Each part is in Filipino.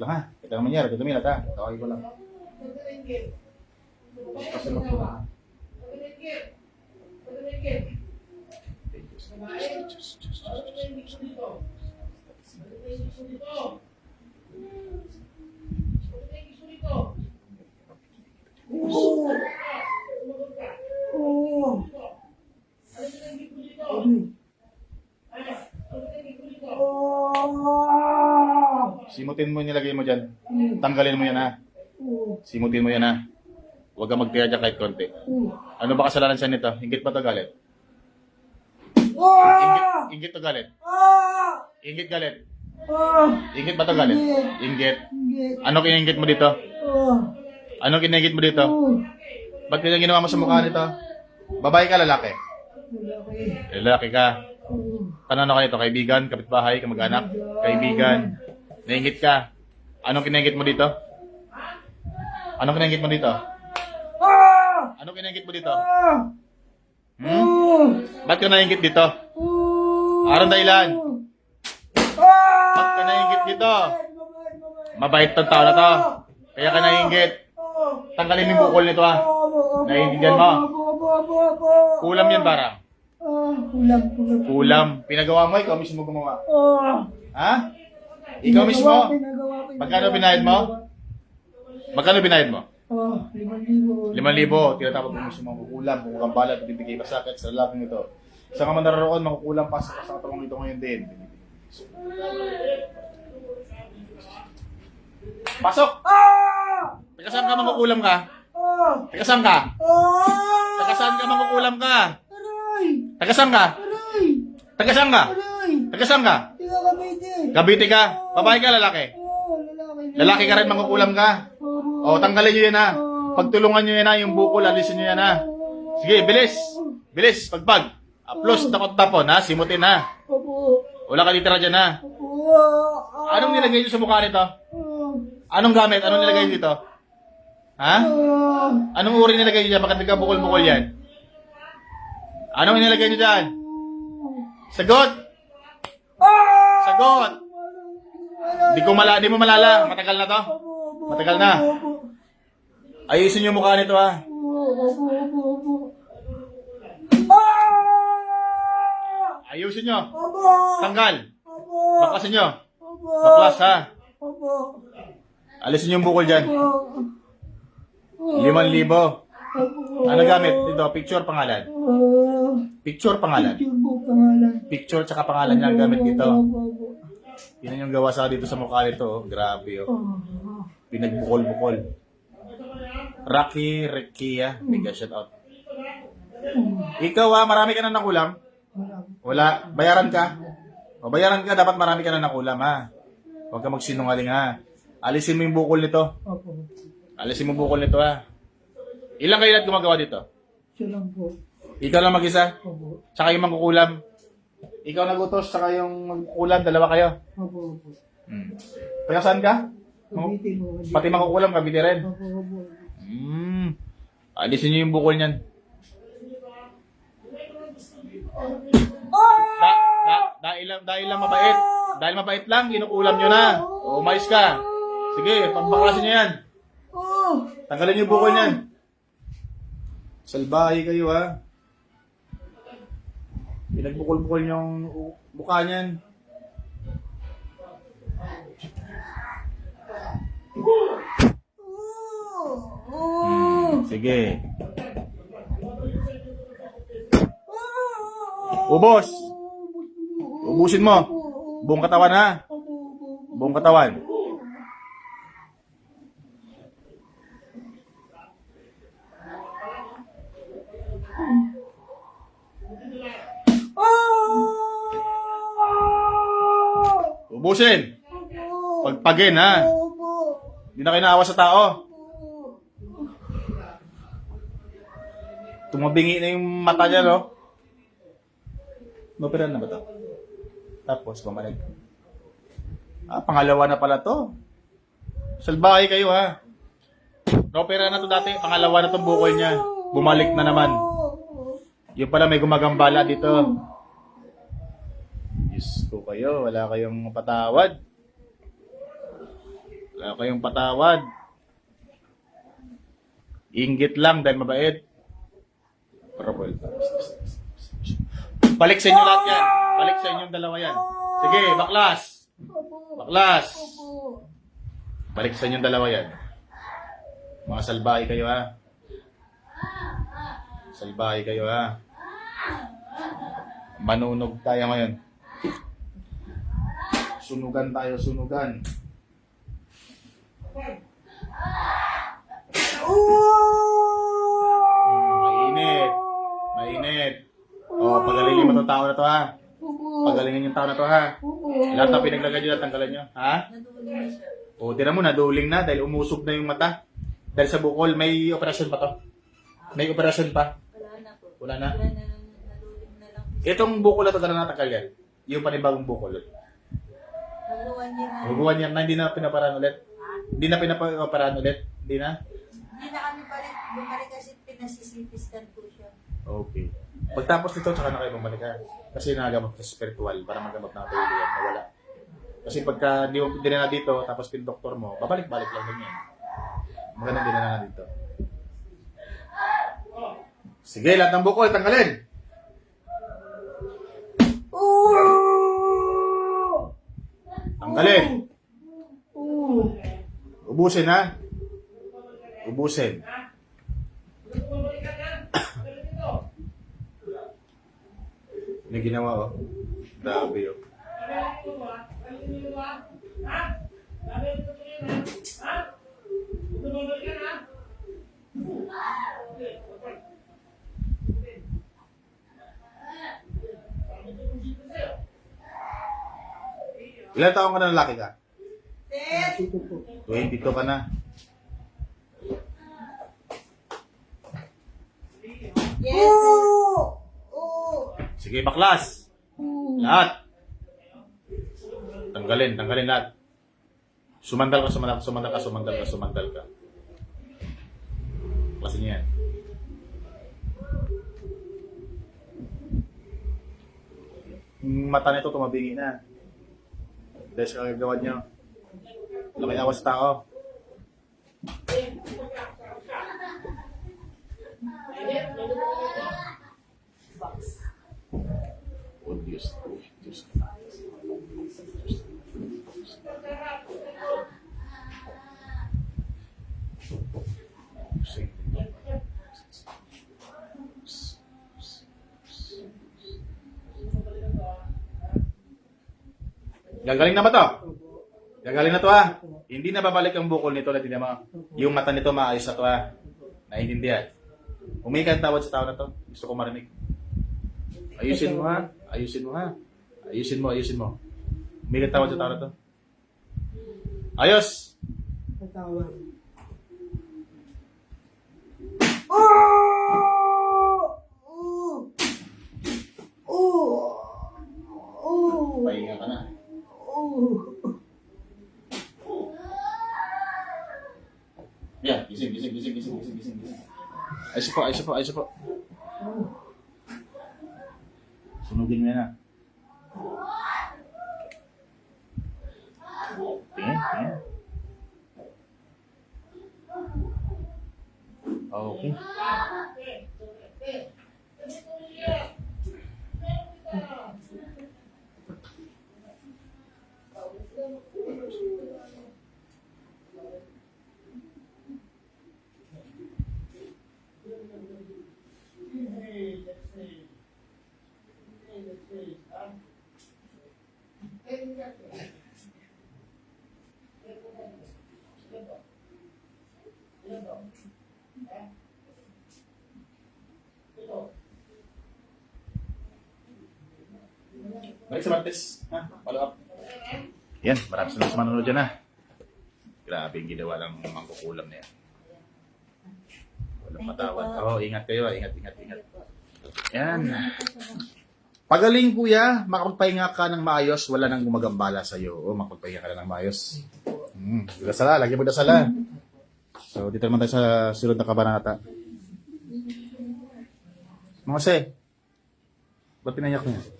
lang ha. Kita naman yan, Ito Milat ha. Tawagin ko lang. Kasi mag- Simutin mo yung nilagay mo dyan. Tanggalin mo yan ha. Simutin mo yan ha. Huwag kang magtira kahit konti. Ano ba kasalanan siya nito? Ingit ba ito galit? Ingit, ingit to galit? Ingit galit? Ingit ba ito galit? Ingit. Ano kiningit mo dito? Ano kiningit mo dito? Ba't ganyan ginawa mo sa mukha nito? Babae ka, lalaki? Lalaki ka. Paano ka nito? Kaibigan? Kapitbahay? Kamag-anak? Kaibigan? Naingit ka? Anong kiningit mo dito? Anong kiningit mo dito? Anong kiningit mo dito? Hmm? Ba't ka naingit dito? Anong dahilan? Ba't ka naingit dito? Mabait tong tao na to. Kaya ka naingit. Tanggalin mo yung bukol nito ha. Naiintindihan mo? Kulam yan bara. Kulang, kulang. Kulam. Pinagawa mo, ikaw mismo gumawa. Ha? Ikaw mismo? Pinagawa. Magkano binayad mo? Magkano binayad mo? Oh, limang libo. 5,000. Tinatapos mo mismo makukulam. Kung kang balat, bibigay pa sakit sa lalaking ito. Sa ka man naroon, makukulam pa sa sa katawang ito ngayon din. Pasok! Ah! Taga saan ka makukulam ka? Taga saan ka? Taga saan ka makukulam ka? Aray! Taga saan ka? Aray! Taga saan ka? Aray! Taga saan ka? Tiga Cavite. Cavite ka? Babae ka, lalaki? Oh, lalaki. Ka rin, makukulam ka? Oh, O, tanggalin nyo yan ha. Pagtulungan nyo yan ha, yung bukol, alisin nyo yan ha. Sige, bilis. Bilis, pagpag. Aplos, takot tapon ha, simutin ha. Wala ka litera dyan ha. Anong nilagay nyo sa mukha nito? Oh. Anong gamit? Anong nilagay nyo dito? Ha? Oh. Anong uri nilagay nyo dyan? Bakit nagkabukol-bukol yan? Anong nilagay nyo dyan? Sagot! Sagot! Di ko mala, di mo malala. Matagal na to. Matagal na. Ayusin yung mukha nito ha. Ah! Ayusin nyo. Tanggal. Baklasin nyo. Baklas ha. Alisin yung bukol dyan. Liman libo. Ano gamit? Dito, picture, pangalan. Picture, pangalan. picture pangalan. Picture, tsaka pangalan niya ang gamit dito. Yan yung gawa sa dito sa mukha nito. Oh. Grabe, oh. Oh, Pinagbukol-bukol. Rocky Rekia. Mega shout out. Ikaw ah, marami ka na nakulam? wala. Bayaran ka? O bayaran ka, dapat marami ka na nakulam ha. Huwag ka magsinungaling ha. Alisin mo yung bukol nito. Opo. Alisin mo yung bukol nito ha. Ilang kayo lahat gumagawa dito? Siya lang po. Ikaw lang mag-isa? Opo. Tsaka yung mangkukulam. Ikaw nagutos, tsaka yung magkukulam, dalawa kayo. Opo, opo. Hmm. Taga saan ka? Cavite po. Pati mangkukulam, kabiti rin. Opo, opo. Hmm. Alisin nyo yung bukol niyan. Da, da, dahil lang, dahil lang mabait. Dahil mabait lang, inukulam nyo na. O, umayos ka. Sige, pambakasin nyo yan. Oh! Tanggalin nyo yung bukol niyan. Salbahe kayo ha. Pinagbukol-bukol yung mukha niyan. Oh! Sige. Ubos. Ubusin mo. Buong katawan ha. Buong katawan. Ubusin. Pagpagin ha. Hindi na kayo naawa sa tao. Tumabingi na yung mata niya, no? Mapiran na ba to? Tapos, bumalik. Ah, pangalawa na pala to. Salbahe kayo, ha? Opera na to dati. Pangalawa na tong bukol niya. Bumalik na naman. Yung pala may gumagambala dito. Diyos ko kayo, wala kayong patawad. Wala kayong patawad. Inggit lang dahil mabait. Parabol. Balik sa inyo lahat yan. Balik sa inyong dalawa yan. Sige, baklas. Baklas. Balik sa inyong dalawa yan. Mga salbahe kayo ha. Salbahe kayo ha. Manunog tayo ngayon. Sunugan tayo, sunugan. Mainit. Mainit. O, pagalingin mo itong tao na to ha. Pagalingin yung tao na to ha. Lahat ng pinaglagay nyo, tanggalan nyo. Ha? O, tira mo, naduling na dahil umusog na yung mata. Dahil sa bukol, may operasyon pa to. May operasyon pa. Wala na po. Wala na. Wala na, na lang. Itong bukol na to, natakal yan? Yung panibagong bukol. Magluwan niya na. Huwag yan na, hindi na pinaparaan ulit. Hindi na pinaparaan ulit. Hindi na? Hindi na kami balik. Bumalik kasi pinasisipiskan po siya. Okay. Pagtapos nito, tsaka na kayo bumalik ha. Kasi nagagamot sa spiritual para magamot na kayo yan, nawala. Kasi pagka hindi mo dinala dito, tapos pin-doktor mo, babalik-balik lang din yan. Magandang dinala na dito. Sige, lahat ng bukol, tanggalin! Tanggalin! Opo. Ubusin ha? Ubusin. May ginawa oh. Grabe oh. Ilan taong ka na lalaki ka? Ito po. 22 ka na. Yes! Sige, baklas! Lahat! Tanggalin, tanggalin lahat. Sumandal ka, sumandal ka, sumandal ka, sumandal ka, sumandal ka. Klasin niya yan. Mata nito tumabingi na. Dahil sa kagagawa niyo. Laki awas tao. Gagaling na ba to? Gagaling na to ha? Hindi na babalik ang bukol nito na mo. Yung mata nito maayos na to ha? Naiintindihan? Humingi ka ng tawad sa tao na to. Gusto ko marinig. Ayusin mo ha? Ayusin mo ha? Ayusin mo, ayusin mo. Humingi ka ng tawad sa tao na to. Ayos! Patawad. Oo. Oo. Oo. Ayos po, ayos po, ayos po. Sunugin mo ha. Tingin, tingin. Okay. Balik sa Martes. Ha? Follow up. Yan, maraming salamat sa manonood dyan ha. Grabe yung ginawa ng mangkukulam na yan. Walang patawad. Oo, oh, ingat kayo ha. Ingat, ingat, ingat. Yan. Pagaling kuya, makapagpahinga ka ng maayos, wala nang gumagambala sa iyo. O, makapagpahinga ka na ng maayos. Hmm, dasala, lagi mo dasala. So, dito naman tayo sa sunod na kabanata. Mga se, ba't pinayak niya?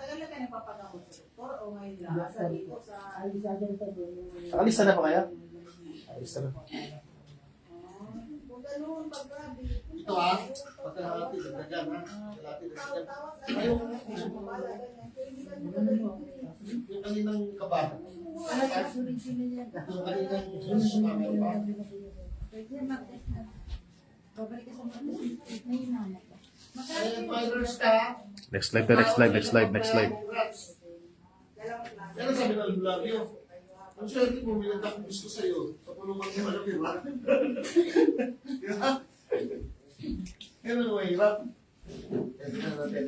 Tagal na kayo nagpapagamot sa doktor o ngayon lang? Sa dito sa... Alis na ba kaya? Alis na. Kung ganun, pag grabe. Ito ha, pagkalahati, dagdagan ha. Kalahati, dagdagan. Ayaw, ka yung kaninang kaba. Sulit-sulit niya. Yung kaninang sumama pa. Pwede mag-test na. Babalik ka sa. May nanay ka. Kaya ka. Next live, next live, next live, next. Yan ang sabi ng Lulagyo. Ang swerte mo, may nagdakong gusto sa'yo. Sa pulungan mo, alam mahirap. Kaya tingnan natin.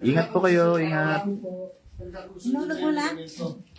Ingat po kayo, ingat. Sinulog mo na? sa'yo.